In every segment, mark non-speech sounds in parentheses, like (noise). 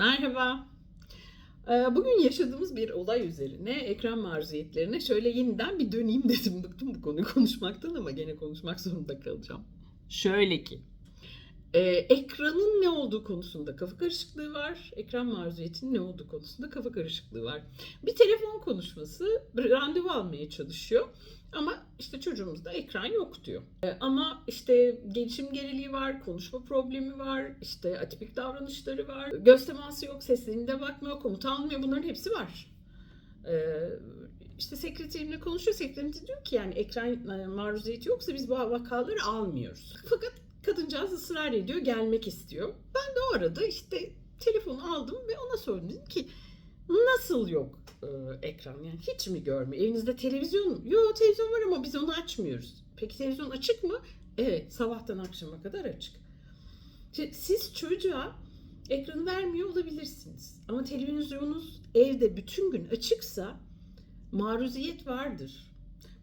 Merhaba. Ee, Bugün yaşadığımız bir olay üzerine, ekran maruziyetlerine şöyle yeniden bir döneyim dedim. Bıktım bu konuyu konuşmaktan ama gene konuşmak zorunda kalacağım. Şöyle ki, e, ekranın ne olduğu konusunda kafa karışıklığı var. Ekran maruziyetinin ne olduğu konusunda kafa karışıklığı var. Bir telefon konuşması randevu almaya çalışıyor. Ama işte çocuğumuzda ekran yok diyor. E, Ama işte gelişim geriliği var, konuşma problemi var, işte atipik davranışları var, göz teması yok, seslerine bakmıyor, komuta almıyor bunların hepsi var. E, işte sekreterimle konuşuyor, sekreterim diyor ki yani ekran e, maruziyeti yoksa biz bu vakaları almıyoruz. Fakat kadıncağız ısrar ediyor, gelmek istiyor. Ben de o arada işte telefonu aldım ve ona sordum dedim ki nasıl yok e, ekran yani hiç mi görmüyor? Evinizde televizyon mu? Yok televizyon var ama biz onu açmıyoruz. Peki televizyon açık mı? Evet sabahtan akşama kadar açık. Şimdi siz çocuğa ekranı vermiyor olabilirsiniz. Ama televizyonunuz evde bütün gün açıksa maruziyet vardır.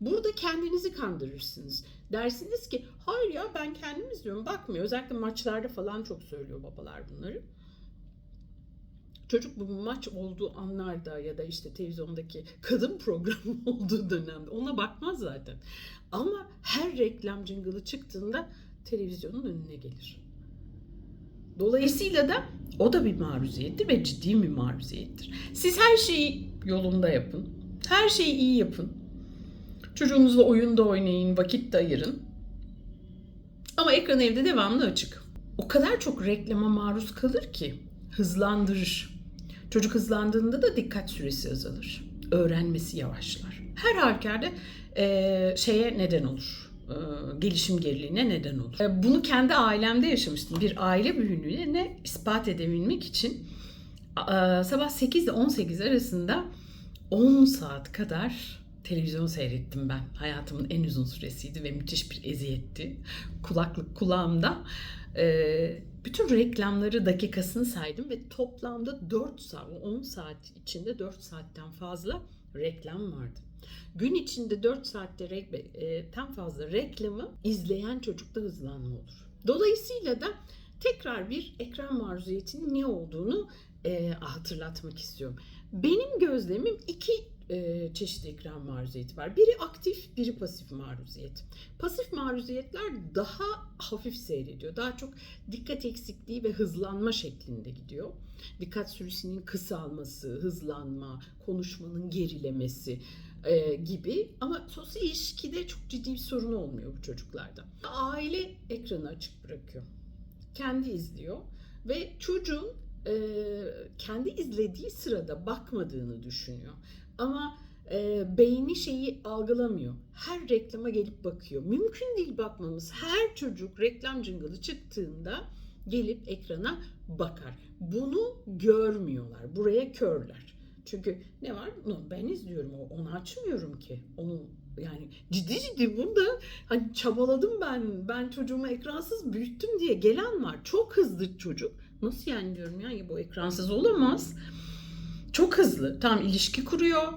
Burada kendinizi kandırırsınız. Dersiniz ki hayır ya ben kendim izliyorum bakmıyor. Özellikle maçlarda falan çok söylüyor babalar bunları. Çocuk bu maç olduğu anlarda ya da işte televizyondaki (laughs) kadın programı (laughs) olduğu dönemde ona bakmaz zaten. Ama her reklam jingle'ı çıktığında televizyonun önüne gelir. Dolayısıyla da o da bir maruziyettir ve ciddi bir maruziyettir. Siz her şeyi yolunda yapın. Her şeyi iyi yapın. Çocuğunuzla oyunda oynayın, vakit de ayırın. Ama ekran evde devamlı açık. O kadar çok reklama maruz kalır ki hızlandırır. Çocuk hızlandığında da dikkat süresi azalır. Öğrenmesi yavaşlar. Her halükarda eee, şeye neden olur. Eee, gelişim geriliğine neden olur. E, bunu kendi ailemde yaşamıştım. Bir aile büyüğüne ispat edebilmek için eee, sabah 8 ile 18 arasında 10 saat kadar televizyon seyrettim ben. Hayatımın en uzun süresiydi ve müthiş bir eziyetti. Kulaklık kulağımda. Ee, bütün reklamları dakikasını saydım ve toplamda 4 saat, 10 saat içinde 4 saatten fazla reklam vardı. Gün içinde 4 saatte reklamdan fazla reklamı izleyen çocukta hızlanma olur. Dolayısıyla da tekrar bir ekran maruziyetinin ne olduğunu e, hatırlatmak istiyorum. Benim gözlemim iki e, çeşit ekran maruziyeti var. Biri aktif, biri pasif maruziyet. Pasif maruziyetler daha hafif seyrediyor. Daha çok dikkat eksikliği ve hızlanma şeklinde gidiyor. Dikkat süresinin kısalması, hızlanma, konuşmanın gerilemesi e, gibi. Ama sosyal ilişkide çok ciddi bir sorun olmuyor bu çocuklarda. Aile ekranı açık bırakıyor. Kendi izliyor ve çocuğun e, kendi izlediği sırada bakmadığını düşünüyor. Ama e, beyni şeyi algılamıyor. Her reklama gelip bakıyor. Mümkün değil bakmamız. Her çocuk reklam jingle'ı çıktığında gelip ekrana bakar. Bunu görmüyorlar. Buraya körler. Çünkü ne var? Ben izliyorum. Onu açmıyorum ki. Onu yani ciddi ciddi burada hani çabaladım ben. Ben çocuğumu ekransız büyüttüm diye gelen var. Çok hızlı çocuk. Nasıl yani diyorum ya bu ekransız olamaz. Çok hızlı. Tam ilişki kuruyor.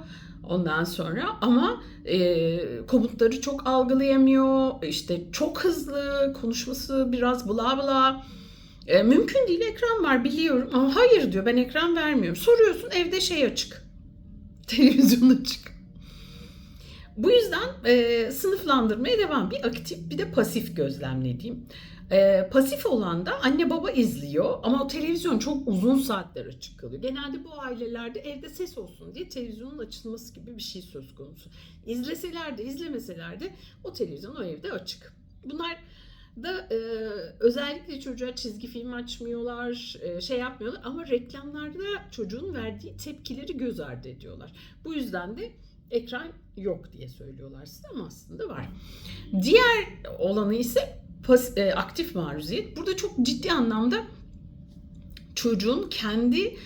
Ondan sonra ama e, komutları çok algılayamıyor. İşte çok hızlı konuşması biraz bla bla. E, mümkün değil ekran var biliyorum ama hayır diyor ben ekran vermiyorum. Soruyorsun evde şey açık. (laughs) Televizyon açık. Bu yüzden e, sınıflandırmaya devam. Bir aktif bir de pasif gözlemlediğim. E, pasif olan da anne baba izliyor ama o televizyon çok uzun saatler açık kalıyor. Genelde bu ailelerde evde ses olsun diye televizyonun açılması gibi bir şey söz konusu. İzleseler de izlemeseler de o televizyon o evde açık. Bunlar da e, özellikle çocuğa çizgi film açmıyorlar, e, şey yapmıyorlar ama reklamlarda çocuğun verdiği tepkileri göz ardı ediyorlar. Bu yüzden de ekran yok diye söylüyorlar size ama aslında var. Diğer olanı ise pas, e, aktif maruziyet. Burada çok ciddi anlamda çocuğun kendi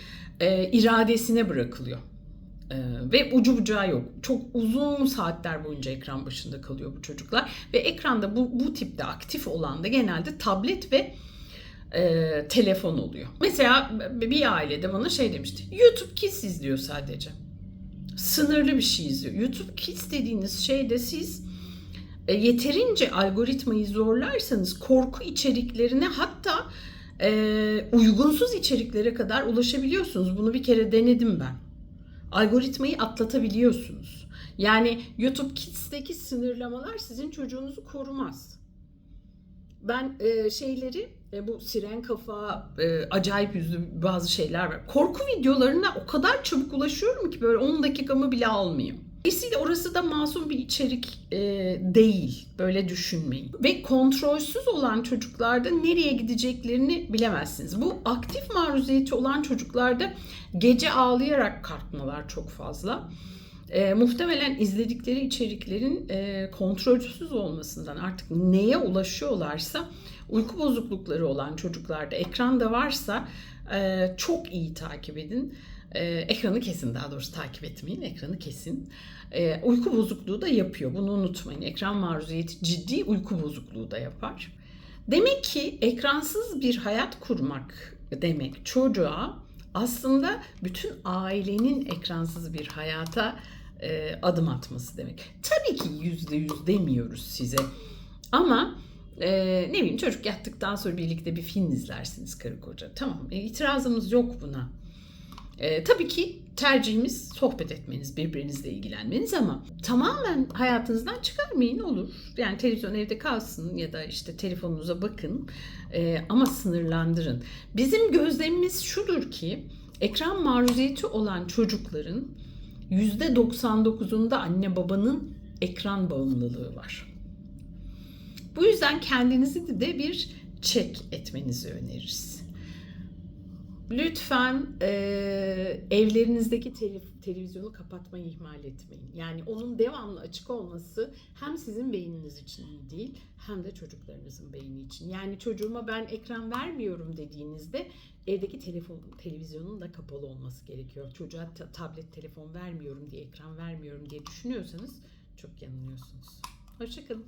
e, iradesine bırakılıyor. E, ve ucu bucağı yok. Çok uzun saatler boyunca ekran başında kalıyor bu çocuklar. Ve ekranda bu, bu tipte aktif olan da genelde tablet ve e, telefon oluyor. Mesela bir ailede bana şey demişti. YouTube Kids izliyor sadece. Sınırlı bir şey izliyor. YouTube Kids dediğiniz şeyde siz e, yeterince algoritmayı zorlarsanız korku içeriklerine hatta e, uygunsuz içeriklere kadar ulaşabiliyorsunuz. Bunu bir kere denedim ben. Algoritmayı atlatabiliyorsunuz. Yani YouTube Kids'teki sınırlamalar sizin çocuğunuzu korumaz. Ben e, şeyleri e, bu siren kafa, e, acayip yüzlü bazı şeyler var. Korku videolarına o kadar çabuk ulaşıyorum ki böyle 10 dakikamı bile almıyor. Dolayısıyla orası da masum bir içerik e, değil. Böyle düşünmeyin. Ve kontrolsüz olan çocuklarda nereye gideceklerini bilemezsiniz. Bu aktif maruziyeti olan çocuklarda gece ağlayarak kalkmalar çok fazla. E, muhtemelen izledikleri içeriklerin e, kontrolsüz olmasından artık neye ulaşıyorlarsa uyku bozuklukları olan çocuklarda ekranda varsa e, çok iyi takip edin. E, ekranı kesin daha doğrusu takip etmeyin ekranı kesin. E, uyku bozukluğu da yapıyor bunu unutmayın. Ekran maruziyeti ciddi uyku bozukluğu da yapar. Demek ki ekransız bir hayat kurmak demek çocuğa aslında bütün ailenin ekransız bir hayata e, adım atması demek. Tabii ki yüzde yüz demiyoruz size ama e, ne bileyim çocuk yattıktan sonra birlikte bir film izlersiniz karı koca. Tamam e, itirazımız yok buna. E, tabii ki tercihimiz sohbet etmeniz, birbirinizle ilgilenmeniz ama tamamen hayatınızdan çıkarmayın olur. Yani televizyon evde kalsın ya da işte telefonunuza bakın e, ama sınırlandırın. Bizim gözlemimiz şudur ki ekran maruziyeti olan çocukların %99'unda anne babanın ekran bağımlılığı var. Bu yüzden kendinizi de bir çek etmenizi öneririz. Lütfen e, evlerinizdeki tele- televizyonu kapatmayı ihmal etmeyin. Yani onun devamlı açık olması hem sizin beyniniz için iyi değil hem de çocuklarınızın beyni için. Yani çocuğuma ben ekran vermiyorum dediğinizde evdeki telefon televizyonun da kapalı olması gerekiyor. Çocuğa ta- tablet telefon vermiyorum diye ekran vermiyorum diye düşünüyorsanız çok yanılıyorsunuz. Hoşçakalın.